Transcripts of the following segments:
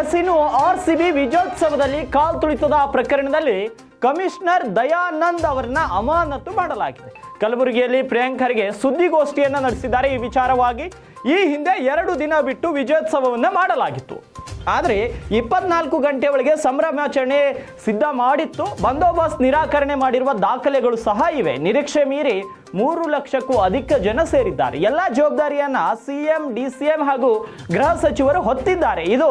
S ಇನ್ನು R C B ವಿಜಯೋತ್ಸವದಲ್ಲಿ ಕಾಲ್ ತುಳಿತದ ಪ್ರಕರಣದಲ್ಲಿ ಕಮಿಷನರ್ ದಯಾನಂದ್ ಅವರನ್ನ ಅಮಾನತು ಮಾಡಲಾಗಿದೆ. ಕಲಬುರಗಿಯಲ್ಲಿ ಪ್ರಿಯಾಂಕರ್ಗೆ ಸುದ್ದಿಗೋಷ್ಠಿಯನ್ನು ನಡೆಸಿದ್ದಾರೆ ಈ ವಿಚಾರವಾಗಿ. ಈ ಹಿಂದೆ ಎರಡು ದಿನ ಬಿಟ್ಟು ವಿಜಯೋತ್ಸವವನ್ನು ಮಾಡಲಾಗಿತ್ತು. ಆದರೆ ಇಪ್ಪತ್ನಾಲ್ಕು ಗಂಟೆ ಒಳಗೆ ಸಂಭ್ರಮಾಚರಣೆ ಸಿದ್ಧ ಮಾಡಿತ್ತು. ಬಂದೋಬಸ್ತ್ ನಿರಾಕರಣೆ ಮಾಡಿರುವ ದಾಖಲೆಗಳು ಸಹ ಇವೆ. ನಿರೀಕ್ಷೆ ಮೀರಿ ಮೂರು ಲಕ್ಷಕ್ಕೂ ಅಧಿಕ ಜನ ಸೇರಿದ್ದಾರೆ. ಎಲ್ಲ ಜವಾಬ್ದಾರಿಯನ್ನ ಸಿಎಂ, ಡಿಸಿಎಂ ಹಾಗೂ ಗೃಹ ಸಚಿವರು ಹೊತ್ತಿದ್ದಾರೆ. ಇದು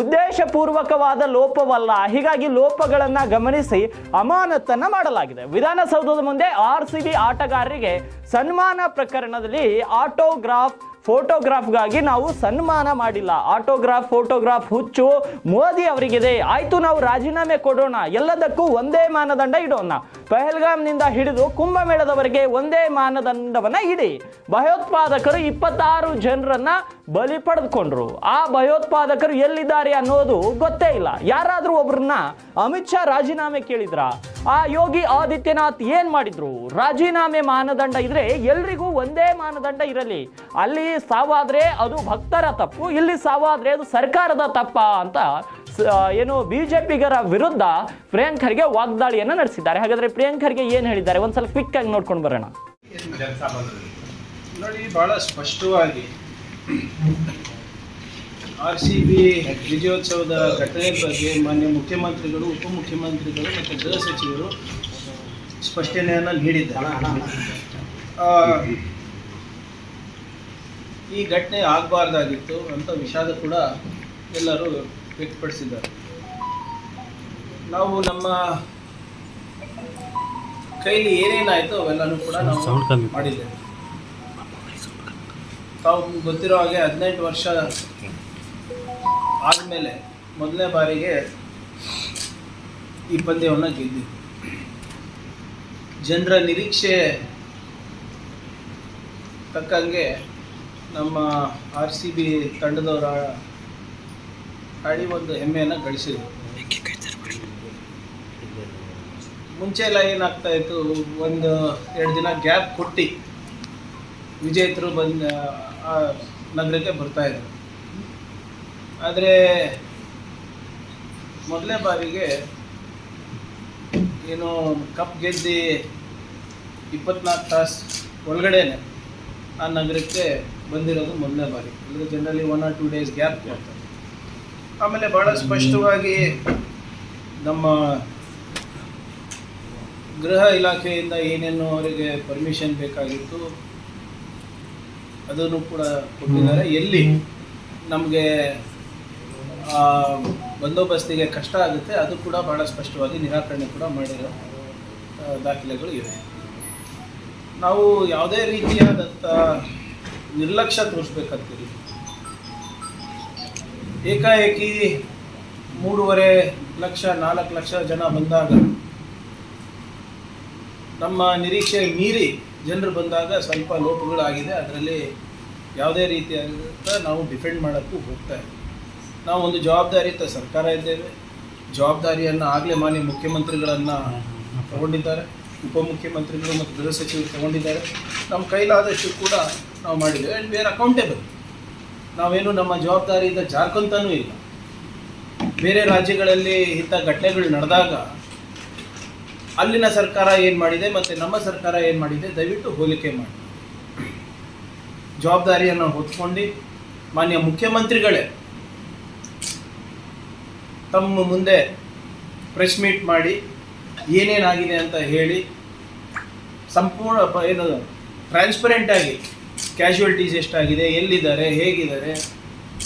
ಉದ್ದೇಶಪೂರ್ವಕವಾದ ಲೋಪವಲ್ಲ. ಹೀಗಾಗಿ ಲೋಪಗಳನ್ನ ಗಮನಿಸಿ ಅಮಾನತನ್ನ ಮಾಡಲಾಗಿದೆ. ವಿಧಾನಸೌಧದ ಮುಂದೆ ಆರ್ ಸಿ ಬಿ ಆಟಗಾರರಿಗೆ ಸನ್ಮಾನ ಪ್ರಕರಣದಲ್ಲಿ ಆಟೋಗ್ರಾಫ್ ಫೋಟೋಗ್ರಾಫ್ಗಾಗಿ ನಾವು ಸನ್ಮಾನ ಮಾಡಿಲ್ಲ. ಆಟೋಗ್ರಾಫ್, ಫೋಟೋಗ್ರಾಫ್ ಹುಚ್ಚು ಮೋದಿ ಅವರಿಗಿದೆ. ಆಯ್ತು ನಾವು ರಾಜೀನಾಮೆ ಕೊಡೋಣ. ಎಲ್ಲದಕ್ಕೂ ಒಂದೇ ಮಾನದಂಡ ಇಡೋಣ. ಪಹಲ್ಗಾಮ್ನಿಂದ ಹಿಡಿದು ಕುಂಭಮೇಳದವರೆಗೆ ಒಂದೇ ಮಾನದಂಡವನ್ನ ಇಡಿ. ಭಯೋತ್ಪಾದಕರು ಇಪ್ಪತ್ತಾರು ಜನರನ್ನ ಬಲಿ ಪಡೆದುಕೊಂಡ್ರು. ಆ ಭಯೋತ್ಪಾದಕರು ಎಲ್ಲಿದ್ದಾರೆ ಅನ್ನೋದು ಗೊತ್ತೇ ಇಲ್ಲ. ಯಾರಾದರೂ ಒಬ್ರನ್ನ ಅಮಿತ್ ಶಾ ರಾಜೀನಾಮೆ ಕೇಳಿದ್ರ? ಆ ಯೋಗಿ ಆದಿತ್ಯನಾಥ್ ಏನ್ ಮಾಡಿದ್ರು? ರಾಜೀನಾಮೆ ಮಾನದಂಡ ಇದ್ರೆ ಎಲ್ರಿಗೂ ಒಂದೇ ಮಾನದಂಡ ಇರಲಿ. ಅಲ್ಲಿ ಸಾವಾದ್ರೆ ಅದು ಭಕ್ತರ ತಪ್ಪು, ಇಲ್ಲಿ ಸಾವಾದ್ರೆ ಅದು ಸರ್ಕಾರದ ತಪ್ಪ ಅಂತ ಏನು ಬಿಜೆಪಿಗರ ವಿರುದ್ಧ ಪ್ರಿಯಾಂಕ್ ಖರ್ಗೆ ವಾಗ್ದಾಳಿಯನ್ನ ನಡೆಸಿದ್ದಾರೆ. ಹಾಗಾದ್ರೆ ಪ್ರಿಯಾಂಕ್ ಖರ್ಗೆ ಏನ್ ಹೇಳಿದ್ದಾರೆ? ಒಂದ್ಸಲ ಕ್ವಿಕ್ ಆಗಿ ನೋಡ್ಕೊಂಡು ಬರೋಣ. ನೋಡಿ, ಬಹಳ ಸ್ಪಷ್ಟವಾಗಿ ಆರ್ ಸಿ ಬಿ ವಿಜಯೋತ್ಸವದ ಘಟನೆ ಬಗ್ಗೆ ಮಾನ್ಯ ಮುಖ್ಯಮಂತ್ರಿಗಳು, ಉಪಮುಖ್ಯಮಂತ್ರಿಗಳು ಮತ್ತು ಗೃಹ ಸಚಿವರು ಸ್ಪಷ್ಟನೆಯನ್ನು ನೀಡಿದ್ದಾರೆ. ಈ ಘಟನೆ ಆಗಬಾರ್ದಾಗಿತ್ತು ಅಂತ ವಿಷಾದ ಕೂಡ ಎಲ್ಲರೂ ವ್ಯಕ್ತಪಡಿಸಿದ್ದಾರೆ. ನಾವು ನಮ್ಮ ಕೈಲಿ ಏನೇನಾಯಿತು ಅವೆಲ್ಲನೂ ಕೂಡ ನಾವು ಮಾಡಿದ್ದೇವೆ. ತಾವು ಗೊತ್ತಿರೋ ಹಾಗೆ ಹದಿನೆಂಟು ವರ್ಷ ಆದಮೇಲೆ ಮೊದಲನೇ ಬಾರಿಗೆ ಈ ಪಂದ್ಯವನ್ನು ಗೆದ್ದಿದ್ದು ಜನರ ನಿರೀಕ್ಷೆ ತಕ್ಕಂಗೆ ನಮ್ಮ ಆರ್ ಸಿ ಬಿ ತಂಡದವರ ಆಡಿ ಒಂದು ಹೆಮ್ಮೆಯನ್ನು ಗಳಿಸಿದ್ರು. ಮುಂಚೆ ಎಲ್ಲ ಏನಾಗ್ತಾ ಇತ್ತು, ಒಂದು ಎರಡು ದಿನ ಗ್ಯಾಪ್ ಕೊಟ್ಟು ವಿಜೇತರು ಬಂದ, ಆ ನಗರಕ್ಕೆ ಬರ್ತಾ ಇದ್ರು. ಆದರೆ ಮೊದಲನೇ ಬಾರಿಗೆ ಏನು ಕಪ್ ಗೆದ್ದು ಇಪ್ಪತ್ನಾಲ್ಕು ತಾಸು ಒಳಗಡೆನೆ ಆ ನಗರಕ್ಕೆ ಬಂದಿರೋದು ಮೊದಲನೇ ಬಾರಿ. ಅಂದರೆ generally one or two days gap ಕೊಡ್ತಾರೆ ಆಮೇಲೆ ಭಾಳ ಸ್ಪಷ್ಟವಾಗಿ ನಮ್ಮ ಗೃಹ ಇಲಾಖೆಯಿಂದ ಏನೇನು ಅವರಿಗೆ ಪರ್ಮಿಷನ್ ಬೇಕಾಗಿತ್ತು ಅದನ್ನು ಕೂಡ ಕೊಟ್ಟಿದ್ದಾರೆ. ಎಲ್ಲಿ ನಮಗೆ ಬಂದೋಬಸ್ತಿಗೆ ಕಷ್ಟ ಆಗುತ್ತೆ ಅದು ಕೂಡ ಭಾಳ ಸ್ಪಷ್ಟವಾಗಿ ನಿರಾಕರಣೆ ಕೂಡ ಮಾಡಿರೋ ದಾಖಲೆಗಳು ಇವೆ. ನಾವು ಯಾವುದೇ ರೀತಿಯಾದಂಥ ನಿರ್ಲಕ್ಷ್ಯ ತೋರಿಸ್ಬೇಕಂತೀರಿ. ಏಕಾಏಕಿ ಮೂರುವರೆ ಲಕ್ಷ, ನಾಲ್ಕು ಲಕ್ಷ ಜನ ಬಂದಾಗ, ನಮ್ಮ ನಿರೀಕ್ಷೆ ಮೀರಿ ಜನರು ಬಂದಾಗ ಸ್ವಲ್ಪ ಲೋಪಗಳಾಗಿದೆ. ಅದರಲ್ಲಿ ಯಾವುದೇ ರೀತಿಯಾದ ನಾವು ಡಿಫೆಂಡ್ ಮಾಡೋಕ್ಕೂ ಹೋಗ್ತಾ ಇದ್ದೀವಿ ನಾವು ಒಂದು ಜವಾಬ್ದಾರಿಯುತ ಸರ್ಕಾರ ಇದ್ದೇವೆ. ಜವಾಬ್ದಾರಿಯನ್ನು ಆಗಲೇ ಮಾನ್ಯ ಮುಖ್ಯಮಂತ್ರಿಗಳನ್ನು ತಗೊಂಡಿದ್ದಾರೆ. ಉಪಮುಖ್ಯಮಂತ್ರಿಗಳು ಮತ್ತು ಗೃಹ ಸಚಿವರು ತಗೊಂಡಿದ್ದಾರೆ. ನಮ್ಮ ಕೈಲಾದಷ್ಟು ಕೂಡ ನಾವು ಮಾಡಿದ್ದೇವೆ. ಆ್ಯಂಡ್ ವಿ ಆರ್ ಅಕೌಂಟೇಬಲ್ ನಾವೇನು ನಮ್ಮ ಜವಾಬ್ದಾರಿಯಿಂದ ಜಾರ್ಕೊಂತಾನೂ ಇಲ್ಲ. ಬೇರೆ ರಾಜ್ಯಗಳಲ್ಲಿ ಇಂಥ ಘಟನೆಗಳು ನಡೆದಾಗ ಅಲ್ಲಿನ ಸರ್ಕಾರ ಏನು ಮಾಡಿದೆ ಮತ್ತು ನಮ್ಮ ಸರ್ಕಾರ ಏನು ಮಾಡಿದೆ ದಯವಿಟ್ಟು ಹೋಲಿಕೆ ಮಾಡಿ. ಜವಾಬ್ದಾರಿಯನ್ನು ಹೊತ್ಕೊಂಡು ಮಾನ್ಯ ಮುಖ್ಯಮಂತ್ರಿಗಳೇ ತಮ್ಮ ಮುಂದೆ ಪ್ರೆಸ್ ಮೀಟ್ ಮಾಡಿ ಏನೇನಾಗಿದೆ ಅಂತ ಹೇಳಿ ಸಂಪೂರ್ಣ ಏನು ಟ್ರಾನ್ಸ್ಪರೆಂಟಾಗಿ ಕ್ಯಾಶುವಲ್ಟೀಸ್ ಎಷ್ಟಾಗಿದೆ ಎಲ್ಲಿದ್ದಾರೆ ಹೇಗಿದ್ದಾರೆ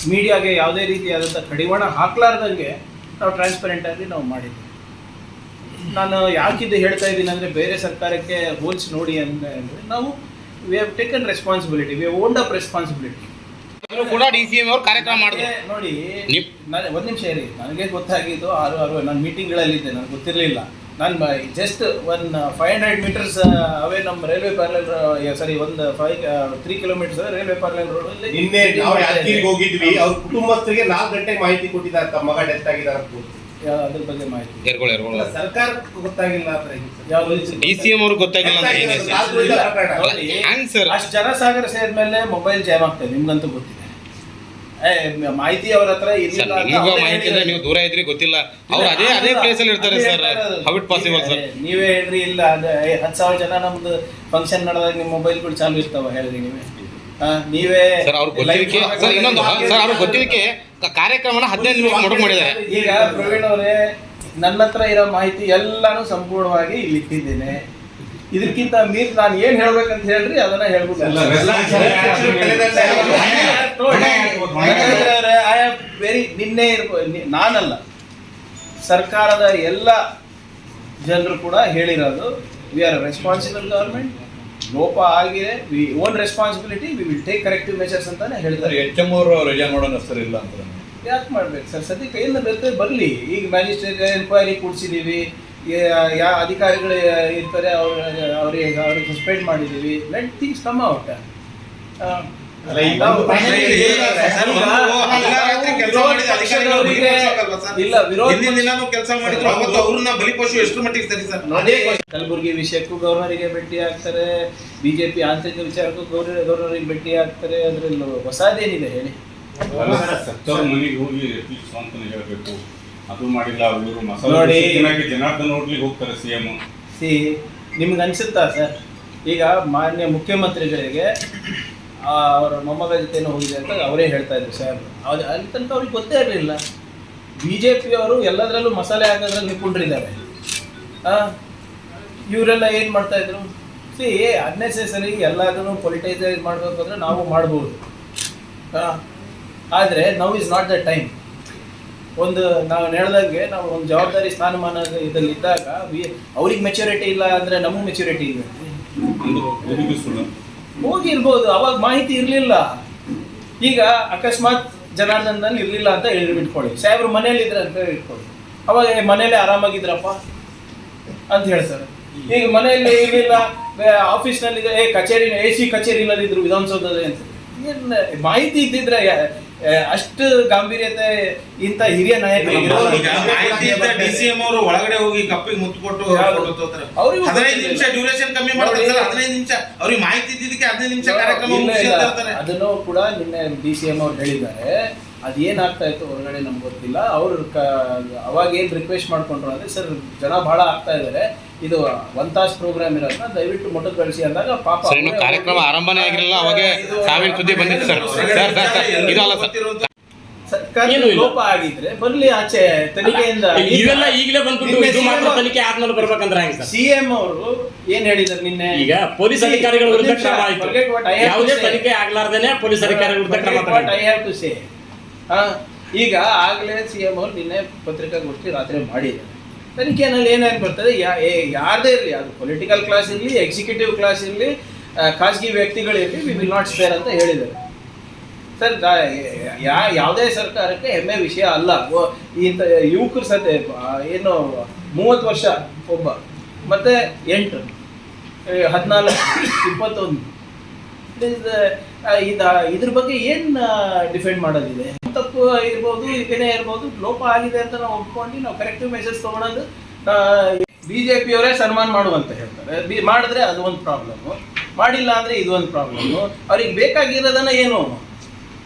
ಮೀಡಿಯಾಗೆ ಯಾವುದೇ ರೀತಿಯಾದಂಥ ಕಡಿವಾಣ ಹಾಕ್ಲಾರ್ದಂಗೆ ನಾವು ಟ್ರಾನ್ಸ್ಪರೆಂಟಾಗಿ ನಾವು ಮಾಡಿದ್ದೀವಿ ನಾನು ಯಾಕಿದ್ದು ಹೇಳ್ತಾ ಇದ್ದೀನಿ ಅಂದರೆ ಬೇರೆ ಸರ್ಕಾರಕ್ಕೆ ಹೋಲ್ಸಿ ನೋಡಿ ಅಂದರೆ ನಾವು we have taken responsibility we have owned up responsibility ಕೂಡ ಡಿ ಸಿ ಎಂ ಅವ್ರು ಕಾರ್ಯಕ್ರಮ ಮಾಡಿದ್ರು ನೋಡಿ ನಾನು ಒಂದು ನಿಮಿಷ ಇರಿ ನನಗೆ ಗೊತ್ತಾಗಿದ್ದು ಆರು ಆರು ನಾನು ಮೀಟಿಂಗ್ಗಳಲ್ಲಿದ್ದೆ ನನಗೆ ಗೊತ್ತಿರಲಿಲ್ಲ. ನಾನು just one five hundred meters away ನಮ್ಮ ರೈಲ್ವೆ ಪ್ಯಾರಲಲ್ ಸಾರಿ ಒಂದು five three kilometers railway parallel road ನಿನ್ನೆ ನಾವು ಯಾದಗಿರಿಗೆ ಹೋಗಿದ್ವಿ ಅವ್ರ ಕುಟುಂಬಸ್ಥರಿಗೆ ನಾಲ್ಕು ಗಂಟೆಗೆ ಮಾಹಿತಿ ಕೊಟ್ಟಿದ್ದಾರೆ ತಮ್ಮ ಮಗ ಡೆತ್ ಆಗಿದ್ದಾರೆ ಅಂತ. ಅದ್ರ ಬಗ್ಗೆ ಮಾಹಿತಿ. ಅಲ್ಲ, ಸರ್ಕಾರಕ್ಕೆ ಗೊತ್ತಾಗಿಲ್ಲ ಡಿ ಸಿ ಎಂ ಅವ್ರಿಗೆ ಗೊತ್ತಾಗಿಲ್ಲ ಏನ್ ಸರ್? ಅಲ್ಲ, ಅಷ್ಟು ಜನಸಾಗರ ಸೇರಿದ ಮೇಲೆ? ಅಲ್ಲ, ಮೊಬೈಲ್ ಜಾಮ್ ಆಗ್ತದೆ ನಿಮ್ಗಂತೂ ಗೊತ್ತಿದೆ ಮ- ಮಾಹಿತಿ ಅವ್ರ ಹತ್ರ ಸರ್ ನಿಮಗೂ ಮಾಹಿತಿ ಹೇಳಿದ್ದಾರೆ. ನೀವು ದೂರ ಇದ್ರಿ ಗೊತ್ತಿಲ್ಲ. ಅವ್ರು ಅದೇ ಅದೇ ಪ್ಲೇಸ್ ಅಲ್ಲಿ ಇರ್ತಾರೆ ಸರ್ ಹೇಳ್ತಾರೆ. ಹೌ ಇಟ್ ಪಾಸಿಬಲ್ ಸರ್ ನೀವೇ ಹೇಳ್ರಿ ಇಲ್ಲ ಹತ್ತು ಸಾವಿರ ಜನ ನಮ್ದು ಫಂಕ್ಷನ್ ನಡೆದಾಗ ನಿಮ್ಮ ಮೊಬೈಲ್ಗಳು ಚಾಲು ಇರ್ತಾವ ಹೇಳ್ರಿ ನೀವೇ. ನೀವೇ ಸರ್ ಅವ್ರ ಗೊತ್ತಿದ್ದಕ್ಕೆ ಸರ್ ಇನ್ನೊಂದು ಸರ್ ಅವ್ರ ಗೊತ್ತಿದ್ದಕ್ಕೆ ಕಾರ್ಯಕ್ರಮನ ಹದಿನೈದು ನಿಮಿಷ ಮೊಡಕು ಮಾಡಿದ್ದಾರೆ. ಈಗ ಪ್ರವೀಣ್ ಅವರೇ ನನ್ನ ಹತ್ರ ಇರೋ ಮಾಹಿತಿ ಎಲ್ಲಾನು ಸಂಪೂರ್ಣವಾಗಿ ಇಲ್ಲಿ ಇಟ್ಟಿದ್ದೇನೆ ಇದಕ್ಕಿಂತ ಮೀರ್ ನಾನು ಏನ್ ಹೇಳ್ಬೇಕಂತ ಹೇಳ್ರಿ ಅದನ್ನ ಹೇಳ್ಬೋದು ಐ ಹ್ಯಾವ್ ವೆರಿ ನಿನ್ನೆ ನಾನಲ್ಲ. ಸರ್ಕಾರದ ಎಲ್ಲ ಜನರು ಕೂಡ ಹೇಳಿರೋದು ವಿ ಆರ್ ರೆಸ್ಪಾನ್ಸಿಬಲ್ ಗವರ್ಮೆಂಟ್ ಲೋಪ ಆಗಿದೆ. We own responsibility we will take corrective measures ಅಂತಾನೆ ಹೇಳ್ತಾರೆ. ಎಚ್ ಎಂ ಅವರು ರಜಾ ಮಾಡೋಣ ಸರ್ ಇಲ್ಲ ಅಂತ. ಯಾಕೆ ಮಾಡ್ಬೇಕು ಸರ್? ಸದ್ಯಕ್ಕೆ ಏನು ಬರ್ತದೆ ಬರಲಿ. ಈಗ ಮ್ಯಾಜಿಸ್ಟ್ರೇಟ್ ಎನ್ಕ್ವೈರಿ ಕೂಡಿಸಿದ್ದೀವಿ ಯಾವ ಅಧಿಕಾರಿಗಳು ಇರ್ತಾರೆ ಅವ್ರ ಅವ್ರಿಗೆ ಅವ್ರಿಗೆ ಸಸ್ಪೆಂಡ್ ಮಾಡಿದ್ದೀವಿ. ಲೆಟ್ ಥಿಂಗ್ಸ್ ಕಮ್ ಔಟ್ ಅಲ್ಲ, ಈ ಒಂದು ಸರ್, ಒಂದು ಹಗಲರಾತ್ರಿ ಕೆಲ್ಸ ಮಾಡಿದ ಅಧಿಕಾರಿಗಳು ಬಲಿಪಶು ಸರ್? ಇಲ್ಲ ವಿರೋಧ ಹಿಂದಿನ ಕೆಲಸ ಮಾಡಿದ್ರು ಅವತ್ತು ಅವ್ರನ್ನ ಬಲಿಪಶು ಎಷ್ಟು ಮಟ್ಟಿಗೆ ಸರಿ ಸರ್? ಅದೇ ಕಲಬುರಗಿ ವಿಷಯಕ್ಕೂ ಗವರ್ನರಿಗೆ ಭೇಟಿ ಆಗ್ತಾರೆ ಬಿಜೆಪಿ ಆಂತರಿಕ ವಿಚಾರಕ್ಕೂ ಗೌರ್ನರ್ ಗೌರ್ನರಿಗೆ ಭೇಟಿ ಆಗ್ತಾರೆ ಅದ್ರಲ್ಲಿ ಹೊಸದೇನಿದೆ ಹೇಳಿ. ಸರ್ಕಾರ ಮನೆಗೆ ಹೋಗಿ ಹೇಳ್ಬೇಕು. ಅದು ಮಾಡಿಲ್ಲ ಅವರು ಮಸಾಲೆ ನೋಡಿ. ದೋಸೆ ತಿನ್ನಕ್ಕೆ ಜನಾರ್ದನ್ ಹೋಟ್ಲಿಗೆ ಹೋಗ್ತಾರೆ ಸಿ ಎಂ ಸಿ ನಿಮ್ಗೆ ಅನ್ಸುತ್ತಾ ಸರ್? ಈಗ ಮಾನ್ಯ ಮುಖ್ಯಮಂತ್ರಿಗಳಿಗೆ ಆ, ಅವರ ಮೊಮ್ಮಗ ಜೊತೆನೂ ಹೋಗಿದೆ ಅಂತ ಅವರೇ ಹೇಳ್ತಾ ಇದ್ರು ಸರ್. ಅದು ಅಲ್ಲಿ ತನಕ ಅವ್ರಿಗೆ ಗೊತ್ತೇ ಇರಲಿಲ್ಲ. ಬಿ ಜೆ ಪಿಯವರು ಎಲ್ಲದರಲ್ಲೂ ಮಸಾಲೆ ಹಾಕೋದ್ರಲ್ಲಿ ನಿಂತ್ಕೊಂಡಿದ್ದಾರೆ ಇವರೆಲ್ಲ ಏನು ಮಾಡ್ತಾ ಇದ್ರು? ಸಿ ಅನ್ನೆಸೆಸರಿ ಎಲ್ಲದನ್ನು ಪೊಲಿಟೈಸೈಸ್ ಮಾಡಬೇಕು ಅಂದರೆ ನಾವು ಮಾಡ್ಬೋದು. ಆದರೆ now is not the time ಒಂದು ನಾವು ಹೇಳ್ದಂಗೆ ನಾವು ಒಂದು ಜವಾಬ್ದಾರಿ ಸ್ಥಾನಮಾನ ಇದ್ದಲ್ಲಿ ಇದ್ದಾಗ ಅವ್ರಿಗೆ ಮೆಚುರಿಟಿ ಇಲ್ಲ ಅಂದ್ರೆ ನಮಗೂ ಮೆಚುರಿಟಿ ಸುಳ್ಳು ಹೋಗಿರ್ಬೋದು ಅವಾಗ ಮಾಹಿತಿ ಇರಲಿಲ್ಲ. ಈಗ ಅಕಸ್ಮಾತ್ ಜನಾರ್ದನ್ ಇರಲಿಲ್ಲ ಅಂತ ಹೇಳಿ ಇಟ್ಕೊಳ್ಳಿ ಸಾಹೇಬ್ರು ಮನೇಲಿ ಇದ್ರೆ ಅಂತ ಹೇಳಿ ಇಟ್ಕೊಳ್ಳಿ ಅವಾಗ ಮನೇಲೆ ಆರಾಮಾಗಿದ್ರಪ್ಪ ಅಂತ ಹೇಳ್ತಾರೆ. ಈಗ ಮನೆಯಲ್ಲಿ ಇರಲಿಲ್ಲ ಆಫೀಸ್ನಲ್ಲಿ ಏ, ಕಚೇರಿ, ಎ ಸಿ ಕಚೇರಿನಲ್ಲಿ ಇಲ್ಲದಿದ್ರು ವಿಧಾನಸೌಧದಲ್ಲಿ ಅಂತ. ಮಾಹಿತಿ ಇದ್ದಿದ್ರೆ ಅಷ್ಟು ಗಾಂಭೀರ್ಯತೆ ಇಂತ ಹಿರಿಯ ನಾಯಕರು ಈಗ ಮಾಹಿತಿ ಇದ್ದ ಡಿ ಅವರು ಒಳಗಡೆ ಹೋಗಿ ಕಪ್ಪಿಗೆ ಮುತ್ತು ಕೊಟ್ಟು ಹದಿನೈದು ನಿಮಿಷ. ಡ್ಯೂರೇಷನ್ ಕಮ್ಮಿ ಮಾಡ್ತಾರೆ ಹದಿನೈದು ನಿಮಿಷ. ಅವ್ರಿಗೆ ಮಾಹಿತಿ ಇದ್ದಿದ್ದಕ್ಕೆ ಹದಿನೈದು ನಿಮಿಷ ಕಾರ್ಯಕ್ರಮ ಅದನ್ನು ಕೂಡ ನಿನ್ನೆ ಡಿ ಸಿ ಎಂ ಅವ್ರು ಹೇಳಿದ್ದಾರೆ. ಅದೇನಾಗ್ತಾ ಇತ್ತು ಹೊರಗಡೆ ನಮ್ಗೆ ಗೊತ್ತಿಲ್ಲ. ಅವ್ರು ಅವಾಗ ಏನ್ ರಿಕ್ವೆಸ್ಟ್ ಮಾಡ್ಕೊಂಡ್ರು ಅಂದ್ರೆ ಸರ್ ಜನ ಬಹಳ ಆಗ್ತಾ ಇದ್ದಾರೆ ಇದು ಒನ್ ತಾಸ್ ಪ್ರೋಗ್ರಾಮ್ ಇರೋದನ್ನ ದಯವಿಟ್ಟು ಮೊಟಕುಗೊಳಿಸಿ ಅಂದಾಗ ಪಾಪ ಸರ್ ಇನ್ನು ಕಾರ್ಯಕ್ರಮ ಆರಂಭನೇ ಆಗಿರಲಿಲ್ಲ ಅವಾಗೆ ಸಾವಿನ ಸುದ್ದಿ ಬಂದಿತ್ತು ಸರ್. ಸರ್ ಇದು ಅಲ್ಲ ಸರ್. ಇಲ್ಲ. ಲೋಪ ಆಗಿದ್ರೆ ಬರ್ಲಿ ಆಚೆ ತನಿಖೆಯಿಂದ ಇವೆಲ್ಲ ಈಗಲೇ ಬಂದ್ಬಿಟ್ಟು ಇದು ಮಾತ್ರ ತನಿಖೆ ಆದ್ಮೇಲೆ ಬರ್ಬೇಕಂದ್ರೆ ಹೆಂಗ್ ಸರ್? ಸಿ ಎಂ ಅವರು ಏನ್ ಹೇಳಿದ್ದಾರೆ ನಿನ್ನೆ? ಈಗ ಪೊಲೀಸ್ ಅಧಿಕಾರಿಗಳ ವಿರುದ್ಧ ಕ್ರಮ ಆಯ್ತು. ಯಾವುದೇ ತನಿಖೆ ಆಗ್ಲಾರ್ದೇನೆ ಪೊಲೀಸ್ ಅಧಿಕಾರಿಗಳ ವಿರುದ್ಧ ಕ್ರಮ ತಗೊಂಡು to say. ಆ, ಈಗ ಆಗ್ಲೇ ಸಿ ಎಂ ಅವರು ನಿನ್ನೆ ಪತ್ರಿಕಾಗೋಷ್ಠಿ ರಾತ್ರಿ ಮಾಡಿದ್ದಾರೆ. ತನಿಖೆನಲ್ಲಿ ಏನೇನು ಬರ್ತದೆ, ಯಾ- ಯಾರದೇ ಇರಲಿ, ಅದು ಪೊಲಿಟಿಕಲ್ ಕ್ಲಾಸ್ ಇರಲಿ ಎಕ್ಸಿಕ್ಯೂಟಿವ್ ಕ್ಲಾಸ್ ಇರಲಿ ಖಾಸಗಿ ವ್ಯಕ್ತಿಗಳಿರಲಿ ವಿ ವಿಲ್ ನಾಟ್ ಸ್ಪೇರ್ ಅಂತ ಹೇಳಿದ್ದಾರೆ. ಸರ್ ಯಾ, ಯಾವುದೇ ಸರ್ಕಾರಕ್ಕೆ ಹೆಮ್ಮೆ ವಿಷಯ ಅಲ್ಲ. ಇಂಥ ಯುವಕರು ಸತೆ ಏನು, ಮೂವತ್ತು ವರ್ಷ ಒಬ್ಬ, ಮತ್ತೆ ಎಂಟು ಹದಿನಾಲ್ಕು, ಇಪ್ಪತ್ತೊಂದು. ಇದ್ರ ಬಗ್ಗೆ ಏನು ಡಿಫೆಂಡ್ ಮಾಡೋದಿದೆ? ತಪ್ಪು ಇರ್ಬೋದು ಇದೇನೇ ಇರ್ಬೋದು ಲೋಪ ಆಗಿದೆ ಅಂತ ನಾವು ಒಪ್ಕೊಂಡು ನಾವು ಕರೆಕ್ಟಿವ್ ಮೆಸೇಜ್ ತೊಗೊಳೋದು ಬಿ ಜೆ ಪಿಯವರೇ ಸನ್ಮಾನ ಮಾಡುವಂತ ಹೇಳ್ತಾರೆ. ಬಿ ಮಾಡಿದ್ರೆ ಅದು ಒಂದು ಪ್ರಾಬ್ಲಮ್ಮು ಮಾಡಿಲ್ಲ ಅಂದರೆ ಇದು ಒಂದು ಪ್ರಾಬ್ಲಮ್ಮು ಅವ್ರಿಗೆ ಬೇಕಾಗಿರೋದನ್ನ ಏನು?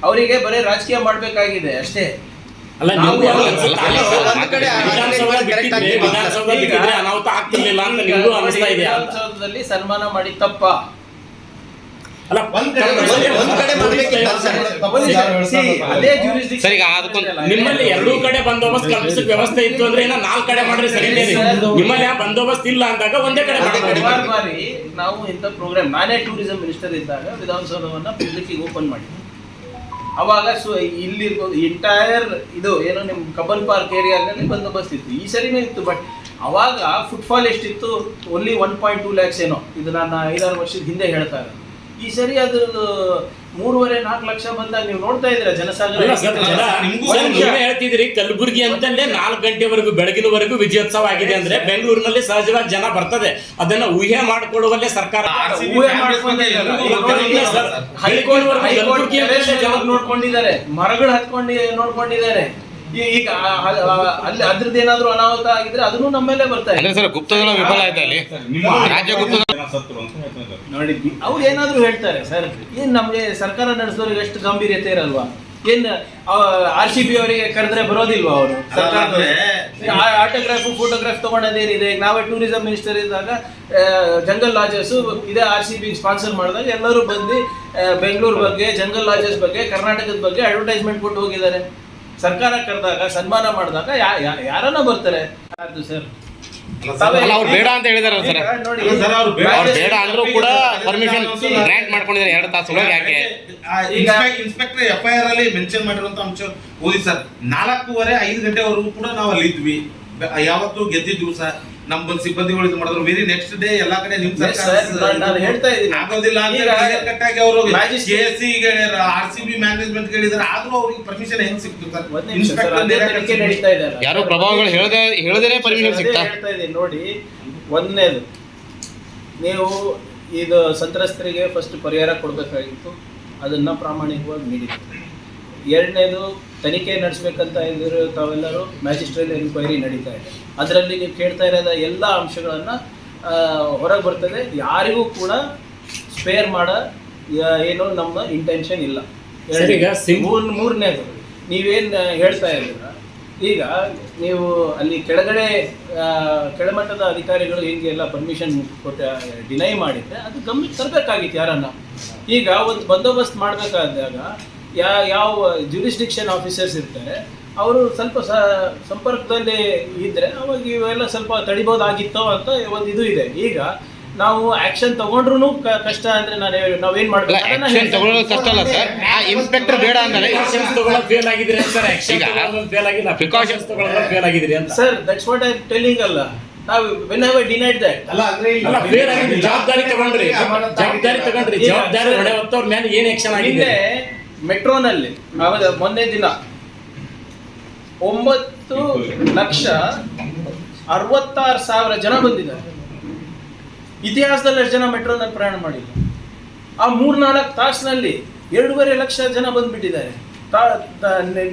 ಅವರಿಗೆ ಬರೀ ರಾಜಕೀಯ ಮಾಡಬೇಕಾಗಿದೆ ಅಷ್ಟೇ. ವಿಧಾನಸೌಧದಲ್ಲಿ ಸನ್ಮಾನ ಮಾಡಿ ತಪ್ಪ ಅಲ್ಲ ಒಂದ್ ಕಡೆ ಒಂದ್- ಒಂದ್ ಕಡೆ ಮಾಡ್ಬೇಕಿತ್ತು ಸರ್. ಅದೇ jurisdiction ಸರ್, ಈಗ ಅದಕ್ಕೊಂದು- ನಿಮ್ಮಲ್ಲಿ ಎರಡೂ ಕಡೆ ಬಂದೋಬಸ್ತ್ ಕಲ್ಪಿಸಕ್ ವ್ಯವಸ್ಥೆ ಇತ್ತು ಅಂದ್ರೆ ಏನೋ ನಾಲ್ಕು ಕಡೆ ಮಾಡಿದ್ರೆ ಸರಿ. ನಿಮ್ಮಲ್ಲಿ ಆ ಬಂದೋಬಸ್ತ್ ಇಲ್ಲ ಅಂದಾಗ ಒಂದೇ ಕಡೆ ಬಾರಿ ನಾವು ಇಂಥ ಪ್ರೋಗ್ರಾಮ್ ನಾನೇ ಟೂರಿಸಂ ಮಿನಿಸ್ಟರ್ ಇದ್ದಾಗ ವಿಧಾನಸೌಧವನ್ನ ಪಬ್ಲಿಕ್ ಓಪನ್ ಮಾಡಿ. ಅವಾಗ ಸೊ ಇಲ್ಲಿರ್ಬೋದು ಎಂಟೈರ್ ಇದು ಏನೋ ನಿಮ್ಮ ಕಬಲ್ ಪಾರ್ಕ್ ಏರಿಯಾದಲ್ಲಿ ಬಂದೋಬಸ್ತ್ ಇತ್ತು. ಈ ಸರಿನೇ ಇತ್ತು ಬಟ್ ಅವಾಗ ಫುಟ್ಫಾಲ್ ಎಷ್ಟಿತ್ತು? Only one point two lakhs ಏನೋ. ಇದು ನಾನು ಐದಾರು ವರ್ಷದ ಹಿಂದೆ ಹೇಳ್ತಾ ಇರೋದು. ಈ ಸರಿ ಅದ್ರದ್ದು ಮೂರುವರೆ ನಾಲ್ಕು ಲಕ್ಷ ಬಂದಾಗ ನೀವು ನೋಡ್ತಾ ಇದ್ದೀರಾ ಜನಸಾಗರ ಹೇಳ್ತಿದ್ರಿ ಕಲಬುರಗಿ ಅಂತಂದ್ರೆ ನಾಲ್ಕು ಗಂಟೆವರೆಗೂ ಬೆಳಗಿನವರೆಗೂ ವಿಜಯೋತ್ಸವ ಆಗಿದೆ ಅಂದ್ರೆ ಬೆಂಗಳೂರಿನಲ್ಲಿ ಸಹಜವಾಗಿ ಜನ ಬರ್ತದೆ. ಅದನ್ನ ಊಹೆ ಮಾಡಿಕೊಳ್ಳುವಲ್ಲೇ ಸರ್ಕಾರ. ಹೈಕೋರ್ಟ್ ನೋಡ್ಕೊಂಡಿದ್ದಾರೆ. ಮರಗಳು ಹತ್ಕೊಂಡು ನೋಡ್ಕೊಂಡಿದ್ದಾರೆ. ಈಗ ಅಲ್ಲಿ ಅದ್ರದ್ದು ಏನಾದ್ರು ಅನಾಹುತ ಆಗಿದ್ರೆ ಅದನ್ನು ನಮ್ಮಲ್ಲೇ ಮೇಲೆ ಬರ್ತಾ ಇದೆ. ಸರ್ ಗುಪ್ತದಳ ವಿಫಲ ಆಯ್ತಾ ಅಲ್ಲಿ? ಸರ್, ರಾಜ್ಯ ಗುಪ್ತದಳ ಜನ ಅಂತ ಹೇಳ್ತಾರೆ ನೋಡಿ ಅವ್ರು ಏನಾದ್ರು ಹೇಳ್ತಾರೆ ಸರ್ ಏನ್ ನಮ್ಗೆ ಸರ್ಕಾರ ನಡೆಸೋರಿಗೆ ಎಷ್ಟು ಗಂಭೀರ್ಯತೆ ಇರಲ್ವಾ? ಏನ್ ಆರ್ ಸಿ ಬಿ ಅವರಿಗೆ ಕರೆದ್ರೆ ಬರೋದಿಲ್ವಾ ಅವರು? ಆಟೋಗ್ರಾಫ್ ಫೋಟೋಗ್ರಾಫ್ ತಗೊಂಡದೇನಿದೆ ಈಗ ನಾವೇ ಟೂರಿಸಂ ಮಿನಿಸ್ಟರ್ ಇದ್ದಾಗ ಜಂಗಲ್ ಲಾಜಸ್ ಇದೇ ಆರ್ ಸಿ ಬಿ ಸ್ಪಾನ್ಸರ್ ಮಾಡಿದಾಗ ಎಲ್ಲರೂ ಬಂದು ಬೆಂಗಳೂರು ಬಗ್ಗೆ ಜಂಗಲ್ ಲಾಜಸ್ ಬಗ್ಗೆ ಕರ್ನಾಟಕದ ಬಗ್ಗೆ ಅಡ್ವರ್ಟೈಸ್ಮೆಂಟ್ ಕೊಟ್ಟು ಹೋಗಿದ್ದಾರೆ. ಸರ್ಕಾರ ಕರೆದಾಗ ಸನ್ಮಾನ ಮಾಡಿದಾಗ ಯಾರನ್ನ ಬರ್ತಾರೆ? ಅದು ಸರ್? ಅಲ್ಲ ಅವ್ರು ಬೇಡ ಅಂತ ಹೇಳಿದಾರ ಸರ್. ನೋಡಿ ಸರ್, ಅವ್ರು ಬೇಡ- ಅವ್ರು ಬೇಡ ಅಂದ್ರೂ ಕೂಡ ಪರ್ಮಿಷನ್ ಗ್ರಾಂಟ್ ಮಾಡ್ಕೊಂಡಿದ್ದಾರೆ ಎರಡು ತಾಸು ಒಳಗೆ ಯಾಕೆ? ಇನ್ಸ್ಪೆಕ್ಟರ್ ಎಫ್ ಐ ಆರ್ ಅಲ್ಲಿ ಮೆನ್ಷನ್ ಮಾಡಿರುವಂತ ಅಂಶ ಓದಿ ಸರ್. ನಾಲ್ಕೂವರೆ ಐದು ಗಂಟೆವರೆಗೂ ಕೂಡ ನಾವು ಅಲ್ಲಿ ಇದ್ವಿ ಯಾವತ್ತು ಗೆದ್ದಿದ್ವಿ ದಿವಸ ನಮ್ಮ ಬಂದ್ ಸಿಬ್ಬಂದಿಗಳು ಇದು ಮಾಡಿದ್ರು. ವೆರಿ ನೆಕ್ಸ್ಟ್ ಡೇ ಎಲ್ಲಾ ಕಡೆ ನಿಮ್. ನಾನು- ಹೇಳ್ತಾ ಇದ್ದೀನಿ. ಆಗೋದಿಲ್ಲ ಆಗಿ ಅವರು Magistrate- K R C B management ಹೇಳಿದ್ರೆ ಆದ್ರೂ ಅವ್ರಿಗೆ ಪರ್ಮಿಷನ್ ಹೆಂಗ್ ಇದೆ ಅಲ್ಲ. ಯಾರೋ ಪ್ರಭಾವಗಳು ಹೇಳ್ದೆ ಹೇಳದೇನೆ ಪರ್ಮಿಷನ್ ಸಿಗ್ತಾ ಹೇಳ್ತಾ ಇದ್ದೀನಿ. ನೋಡಿ ಒಂದನೇದು ನೀವು ಇದು ಸಂತ್ರಸ್ತರಿಗೆ ಫಸ್ಟ್ ಪರಿಹಾರ ಕೊಡಬೇಕಾಗಿತ್ತು. ಅದನ್ನ ಪ್ರಾಮಾಣಿಕವಾಗಿ ನೀಡಿತ್ತು ಎರಡನೇದು ತನಿಖೆ ನಡೆಸಬೇಕಂತ ಇದ್ದಿರೋ ತಾವೆಲ್ಲರೂ ಮ್ಯಾಜಿಸ್ಟ್ರೇಟ್ ಎನ್ಕ್ವೈರಿ ನಡೀತಾ ಇದೆ. ಅದರಲ್ಲಿ ನೀವು ಕೇಳ್ತಾ ಇರೋದ ಎಲ್ಲ ಅಂಶಗಳನ್ನು ಹೊರಗೆ ಬರ್ತದೆ. ಯಾರಿಗೂ ಕೂಡ ಸ್ಪೇರ್ ಮಾಡ ಏನು ನಮ್ಮ ಇಂಟೆನ್ಷನ್ ಇಲ್ಲ. ಮೂರನೇದು ನೀವೇನು ಹೇಳ್ತಾ ಇದ್ದೀರ? ಈಗ ನೀವು ಅಲ್ಲಿ ಕೆಳಗಡೆ ಕೆಳಮಟ್ಟದ ಅಧಿಕಾರಿಗಳು ಹಿಂಗೆ ಎಲ್ಲ ಪರ್ಮಿಷನ್ ಕೊಟ್ಟ ಡಿನೈ ಮಾಡಿದ್ರೆ ಅದು ಗಮನಕ್ಕೆ ತರಬೇಕಾಗಿತ್ತು ಯಾರನ್ನ. ಈಗ ಒಂದು ಬಂದೋಬಸ್ತ್ ಮಾಡಬೇಕಾದಾಗ ಯಾ ಯಾವ ಜುರಿಸ್ಡಿಕ್ಷನ್ ಆಫೀಸರ್ಸ್ ಇರ್ತಾರೆ ಅವರು ಸ್ವಲ್ಪ ಸ ಸಂಪರ್ಕದಲ್ಲಿ ಇದ್ದರೆ ಅವಾಗ ಇವೆಲ್ಲ ಸ್ವಲ್ಪ ತಡಿಬೋದಾಗಿತ್ತೋ ಅಂತ ಒಂದು ಇದು ಇದೆ. ಈಗ ನಾವು ಆಕ್ಷನ್ ತಗೊಂಡ್ರು ಕಷ್ಟ ಅಂದ್ರೆ ನಾನು ನಾವೇನ್ ಏನ್ ಮಾಡ್ಬೇಕು ಕಷ್ಟ ಅಲ್ಲ ಸರ್ ಆ ಇನ್ಸ್ಪೆಕ್ಟರ್ ಬೇಡ ಅಂದ್ರೆ ಫೇಲ್ ಆಗಿದ್ರೆ ಸರ್ ಫೇಲ್ ಆಗಿಲ್ಲ ಪ್ರಿಕಾಷನ್ಸ್ ಫೇಲ್ ಆಗಿದ್ರಿ ಅಂತ. Sir that's what I telling ಅಲ್ಲ. ನಾವು ವೆನ್ ಐ ಡಿನೈಡ್ ದಟ್ ಅಲ್ಲ ಅಂದ್ರೆ ಇಲ್ಲಿ- ಅಲ್ಲ ಫೇಲ್ ಆಗಿದ್ರೆ ಜವಾಬ್ದಾರಿ ತಗೊಂಡ್ರಿ. ಜವಾಬ್ದಾರಿ ತಗೊಂಡ್ರಿ. ಜವಾಬ್ದಾರಿ ಹೊಡೆ ಹೊತ್ತವ್ರ ಮೇಲೆ ಏನ್ ಆಕ್ಷನ್ ಆಗಿದೆ ಮೆಟ್ರೋನಲ್ಲಿ, ಆಮೇಲೆ ಮೊನ್ನೆ ದಿನ ಒಂಬತ್ತು ಲಕ್ಷ ಅರವತ್ತಾರು ಸಾವಿರ ಜನ ಬಂದಿದ್ದಾರೆ. ಇತಿಹಾಸದಲ್ಲಿ ಎಷ್ಟು ಜನ ಮೆಟ್ರೋನಲ್ಲಿ ಪ್ರಯಾಣ ಮಾಡಿಲ್ಲ. ಆ ಮೂರ್ನಾಲ್ಕು ತಾಸಿನಲ್ಲಿ ಎರಡೂವರೆ ಲಕ್ಷ ಜನ ಬಂದ್ಬಿಟ್ಟಿದ್ದಾರೆ.